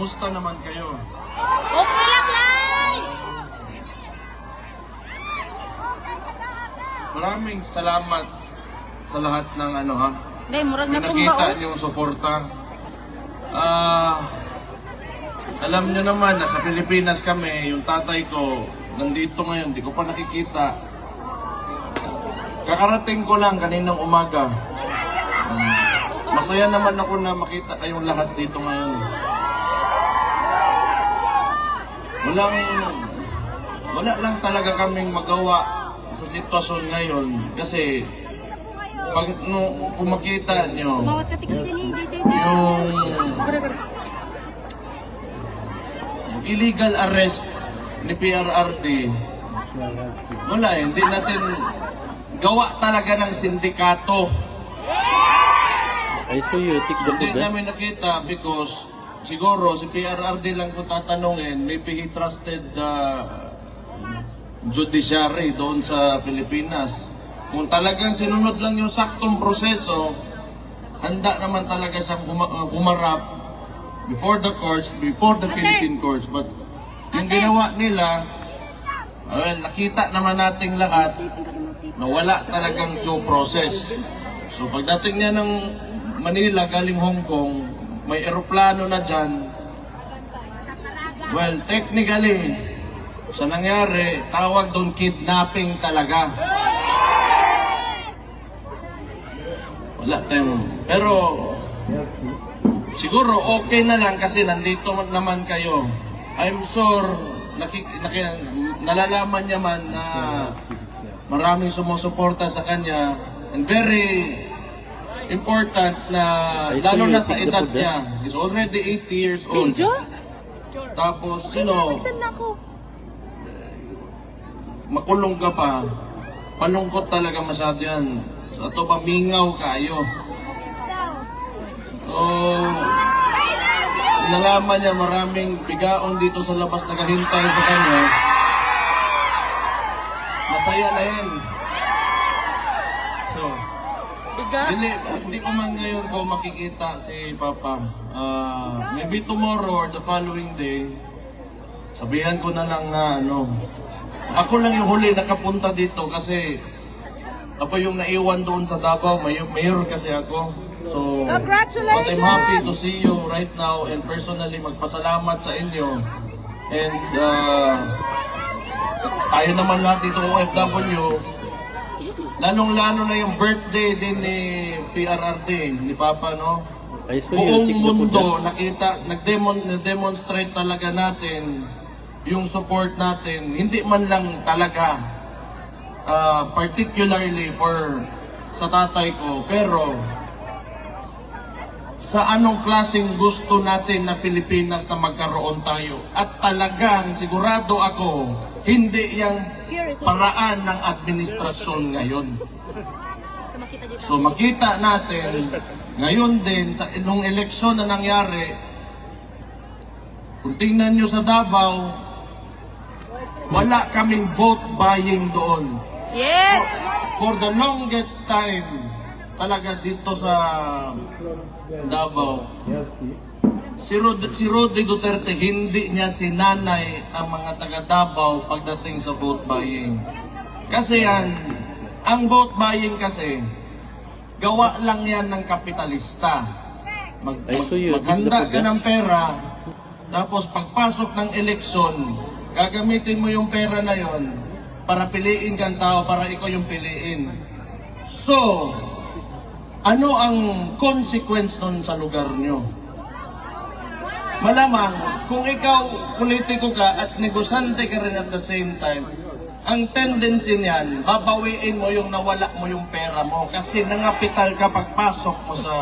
Kumusta naman kayo? Okay lang, Lai! Maraming salamat sa lahat ng ano ha. Nay, murag na Pinakita tumba, niyong suporta. Ah, alam niyo naman na sa Pilipinas kami, yung tatay ko nandito ngayon, di ko pa nakikita. Kakarating ko lang kaninang umaga. Um, masaya naman ako na makita kayong lahat dito ngayon. Walang, wala lang talaga kaming magawa sa sitwasyon ngayon kasi pag no, kung makita nyo, yung, yung illegal arrest ni PRRD, wala eh, hindi natin gawa talaga ng sindikato. I saw you take the Hindi eh? namin nakita because siguro si PRRD lang kung tatanungin, maybe he trusted the judiciary doon sa Pilipinas. Kung talagang sinunod lang yung saktong proseso, handa naman talaga siyang huma- uh, humarap before the courts, before the Philippine courts. But yung ginawa nila, well, nakita naman nating lahat na wala talagang due process. So pagdating niya ng Manila galing Hong Kong, may eroplano na dyan. Well, technically, sa nangyari, tawag doon kidnapping talaga. Wala tayong... Pero, siguro okay na lang kasi nandito naman kayo. I'm sure, nakik, naki, nalalaman niya man na maraming sumusuporta sa kanya and very important na lalo so na sa edad niya. He's already 80 years old. Medyo? Tapos, you know, Saan na ako? makulong ka pa, palungkot talaga masyado yan. Sa ito pa, mingaw kayo. Oh, nalaman niya maraming bigaon dito sa labas naghahintay sa kanya. Masaya na yan. So, Biga? hindi, hindi ko man ngayon ko makikita si Papa. Ah, maybe tomorrow or the following day, sabihan ko na lang na ano, ako lang yung huli nakapunta dito kasi ako yung naiwan doon sa Davao, may mayor kasi ako. So, Congratulations! but I'm happy to see you right now and personally magpasalamat sa inyo. And uh, tayo naman lahat dito OFW, lalong-lalo na yung birthday din ni PRRD, ni Papa, no? Buong mundo nakita, nagdemon, demonstrate talaga natin yung support natin. Hindi man lang talaga uh, particularly for sa tatay ko, pero sa anong klaseng gusto natin na Pilipinas na magkaroon tayo. At talagang sigurado ako, hindi yung paraan ng administrasyon ngayon. So makita natin ngayon din sa nung eleksyon na nangyari, kung tingnan nyo sa Davao, wala kaming vote buying doon. Yes! For the longest time, talaga dito sa Davao, si, Rod si Roddy Duterte, hindi niya sinanay ang mga taga Davao pagdating sa vote buying. Kasi yan, ang vote buying kasi, gawa lang yan ng kapitalista. Mag, mag- maghanda ka ng pera, tapos pagpasok ng eleksyon, gagamitin mo yung pera na yon para piliin kang tao, para ikaw yung piliin. So, ano ang consequence nun sa lugar nyo? Malamang, kung ikaw politiko ka at negosante ka rin at the same time, ang tendency niyan, babawiin mo yung nawala mo yung pera mo kasi nangapital ka pagpasok mo sa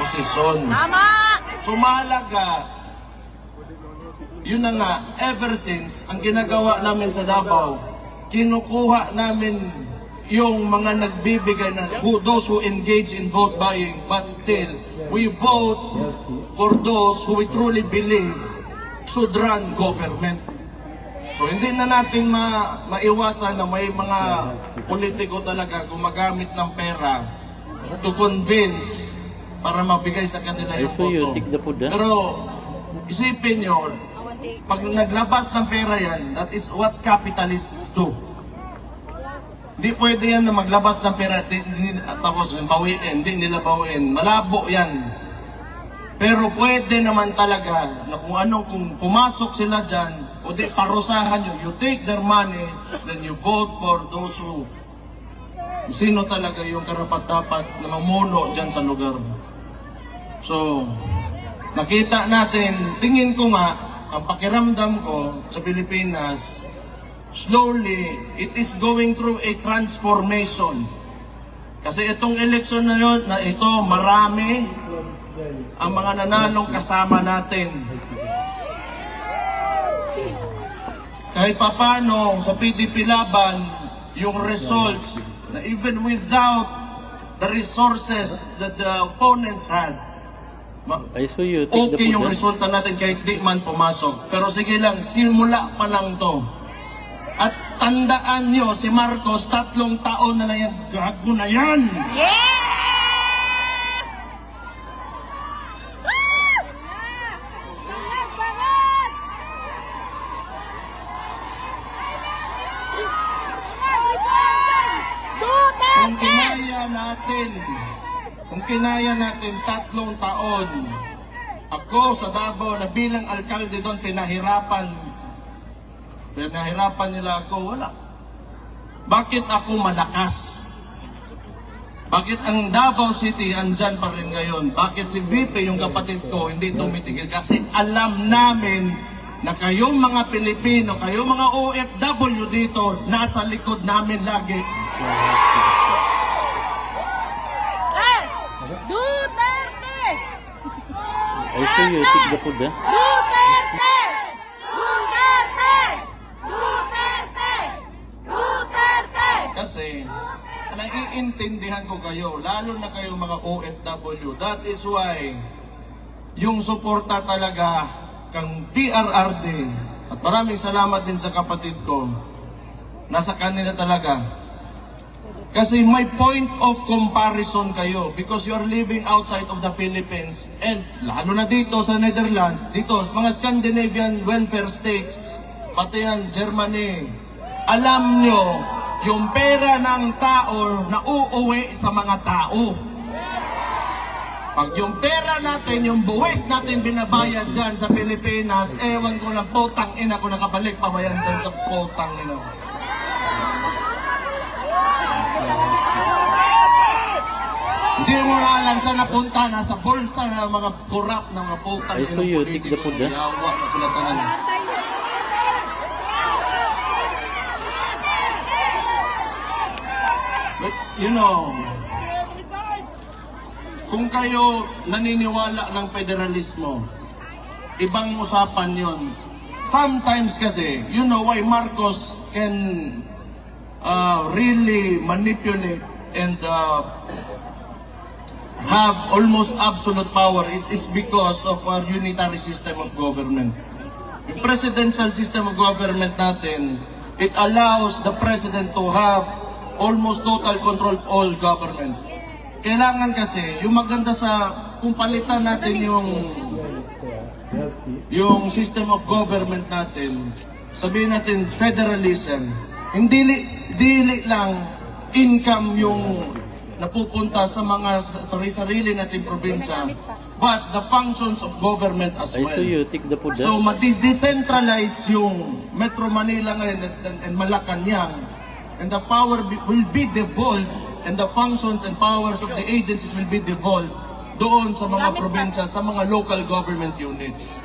posisyon. Tama! So mahalaga, yun na nga, ever since, ang ginagawa namin sa Davao, kinukuha namin yung mga nagbibigay na who, those who engage in vote buying but still we vote for those who we truly believe should run government. So hindi na natin ma maiwasan na may mga politiko talaga gumagamit ng pera to convince para mabigay sa kanila yung boto. eh? Pero isipin nyo, pag naglabas ng pera yan, that is what capitalists do. Hindi pwede yan na maglabas ng pera di, tapos bawiin, hindi nila bawiin. Malabo yan. Pero pwede naman talaga na kung anong kung pumasok sila dyan, o di parusahan nyo, you take their money, then you vote for those who sino talaga yung karapat-dapat na mamuno dyan sa lugar. So, nakita natin, tingin ko nga, ang pakiramdam ko sa Pilipinas, slowly, it is going through a transformation. Kasi itong election na yun, na ito, marami ang mga nanalong kasama natin. Kahit papano sa PDP Laban, yung results na even without the resources that the opponents had, ma- Ayos for you. Take the okay yung food. ah. resulta natin kahit di man pumasok. Pero sige lang, simula pa lang to. At tandaan nyo, si Marcos, tatlong taon na lang yan. Gago na yan! Bangat, bangat! Bangat, Rizal! Kung kinaya natin, kung kinaya natin tatlong taon, ako sa Davao na bilang alkalde doon, pinahirapan, pinahirapan nila ako, wala. Bakit ako malakas? Bakit ang Davao City andyan pa rin ngayon? Bakit si VP, yung kapatid ko, hindi tumitigil? Kasi alam namin na kayong mga Pilipino, kayong mga OFW dito, nasa likod namin lagi. Duterte! Ah. Duterte! Duterte! Duterte! Duterte! Kasi, naiintindihan ko kayo, lalo na kayo mga OFW. That is why, yung suporta talaga kang PRRD, at maraming salamat din sa kapatid ko, nasa kanila talaga. Kasi may point of comparison kayo because you are living outside of the Philippines and lalo na dito sa Netherlands, dito sa mga Scandinavian welfare states, pati yan Germany. Alam nyo, yung pera ng tao na uuwi sa mga tao. Pag yung pera natin, yung buwis natin binabayad dyan sa Pilipinas, ewan ko lang, potang ina ko nakabalik pa ba yan dyan sa potang ina. Hindi mo na alam saan napunta, nasa bulsa ng mga kurap ng mga putang Ayos for you, take the food. Yawa na sila tanan. But, you know, kung kayo naniniwala ng federalismo, ibang usapan yon. Sometimes kasi, you know why Marcos can uh, really manipulate and uh, have almost absolute power. It is because of our unitary system of government. Yung presidential system of government natin, it allows the president to have almost total control of all government. Kailangan kasi, yung maganda sa, kung palitan natin yung yung system of government natin, sabihin natin federalism, hindi dili lang income yung napupunta sa mga sarili-sarili nating probinsya, but the functions of government as well. you. Take the. So, ma-decentralize yung Metro Manila ngayon at, and, and Malacanang and the power be- will be devolved and the functions and powers of the agencies will be devolved doon sa mga probinsya, sa mga local government units.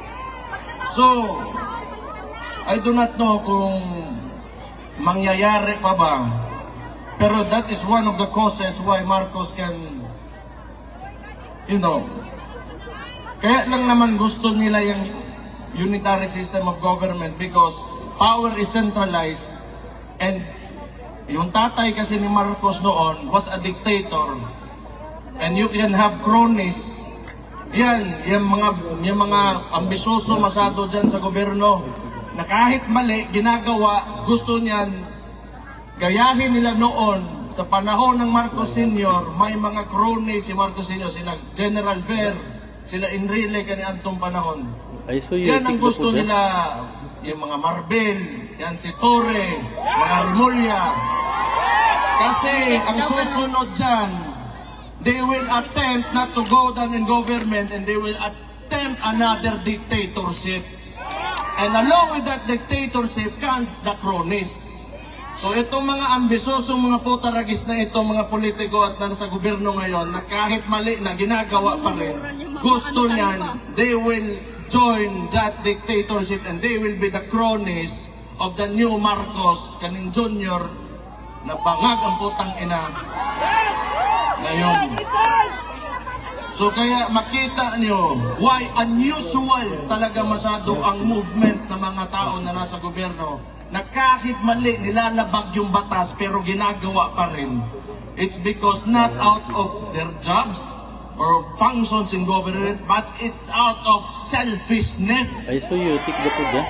So, I do not know kung mangyayari pa ba pero that is one of the causes why Marcos can you know. Kaya lang naman gusto nila yung unitary system of government because power is centralized and yung tatay kasi ni Marcos noon was a dictator. And you can have cronies. Yan, yung mga, yung mga ambisyoso masado dyan sa gobyerno na kahit mali, ginagawa, gusto niyan gayahin nila noon sa panahon ng Marcos Sr., may mga cronies si Marcos Sr., sina General Ver, sila Enrile kani antong panahon. Saw you Yan ang gusto nila, yung mga Marbel, yan si Torre, mga Remulla. Kasi ang susunod dyan, they will attempt not to go down in government and they will attempt another dictatorship. And along with that dictatorship comes the cronies. So itong mga ambisosong mga putaragis na ito, mga politiko at nasa gobyerno ngayon, na kahit mali na ginagawa pa rin, gusto niyan, they will join that dictatorship and they will be the cronies of the new Marcos, kaning Junior, na bangag ang putang ina ngayon. So kaya makita niyo why unusual talaga masyado ang movement ng mga tao na nasa gobyerno na kahit mali nilalabag yung batas pero ginagawa pa rin. It's because not out of their jobs or functions in government but it's out of selfishness. I saw you take the food, ah.